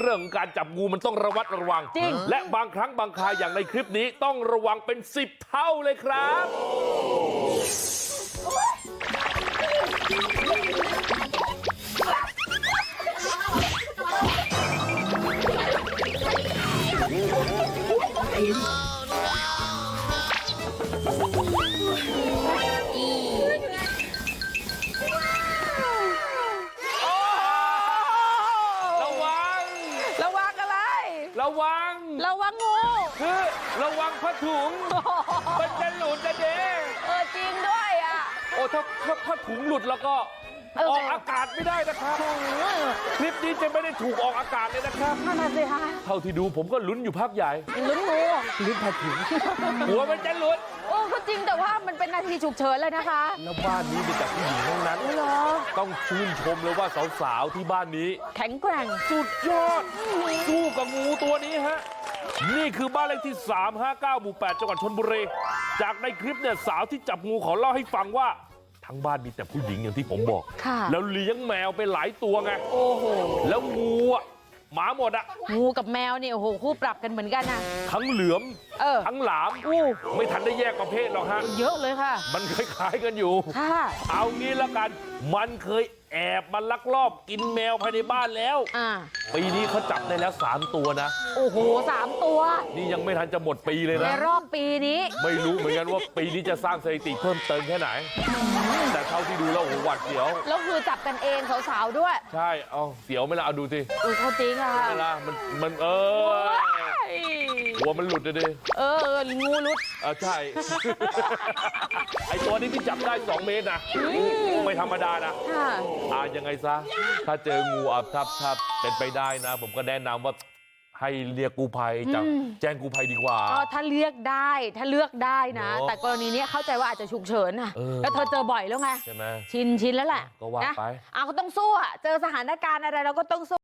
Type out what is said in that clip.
เรื่องของการจับงูมันต้องระวัดระวังจริงและบางครั้งบางคราอย่างในคลิปนี้ต้องระวังเป็น10เท่าเลยครับ ระวัง ระวังงู คือระวังผ้าถุง มันจะหลุดจะเด้เออจริงด้วยอะ โอ้ถ้าถ้าผ้าถุงหลุดแล้วก็ เออ ออกอากาศไม่ได้นะครับคลิปนี้จะไม่ได้ถูกออกอากาศเลยนะครับ นั่นน่ะสิคะเท่าที่ดูผมก็ลุ้นอยู่พักใหญ่ลุ้นงูลุ้นผ้าถุงหัวมันจะหลุดโอ้ก็จริงแต่ว่ามันเป็นนาทีฉุกเฉินเลยนะคะ แล้วบ้านนี้เป็นแต่ผู้หญิงทั้งนั้นเหรอต้องชื่นชมเลยว่าสาวๆที่บ้านนี้ แข็งแกร่งสุดยอดสู้กับงูตัวนี้ฮะนี่คือบ้านเลขที่ 359 หมู่ 8 จังหวัดชนบุรี จากในคลิปเนี่ยสาวที่จับงูเขาเล่าให้ฟังว่า ทั้งบ้านมีแต่ผู้หญิงอย่างที่ผมบอกค่ะแล้วเลี้ยงแมวไปหลายตัวไงโอ้โหแล้วงูอะหมาหมดอะงูกับแมวเนี่ยโอ้โหคู่ปรับกันเหมือนกันนะทั้งเหลือมเออ ทั้งหลามอู้ไม่ทันได้แยกประเภทหรอกฮะเยอะเลยค่ะมันคล้ายๆกันอยู่ค่ะเอางี้แล้วกันมันเคยแอบมาลักลอบกินแมวภายในบ้านแล้วอ่าปีนี้เขาจับได้แล้ว3ตัวนะโอ้โหสามตัวนี่ยังไม่ทันจะหมดปีเลยในนะรอบปีนี้ ไม่รู้เหมือนกันว่าปีนี้จะสร้างสถิติเพิ่มเติมแค่ไหน แต่เท่าที่ดูแล้วโอ้โหหวัดเสียวแล้วคือจับกันเองสาวๆด้วย ใช่เอาเสียวไหม่ละเอาดูสิเออเขาจริงอะค่ะเวลามันมันเออ หัวมันหลุดเลยดิเออเอองูรุดเออใช่ ไอตัวนี้ที่จับได้ 2 เมตรนะไม่ธรรมดานะค่ะอ่ายังไงซะ ถ้าเจองูอะถ้าถ้าเป็นไปได้นะ ผมก็แนะนำว่าให้เรียกกู้ภัยจะอืมแจ้งกู้ภัยดีกว่าก็ถ้าเลือกได้ถ้าเลือกได้นะเนอะแต่กรณีเนี้ยเข้าใจว่าอาจจะฉุกเฉินน่ะเออแล้วเธอเจอบ่อยแล้วไงใช่ไหมชินชินแล้วแหละก็ว่านะไปอะก็ต้องสู้อะเจอสถานการณ์อะไรเราก็ต้องสู้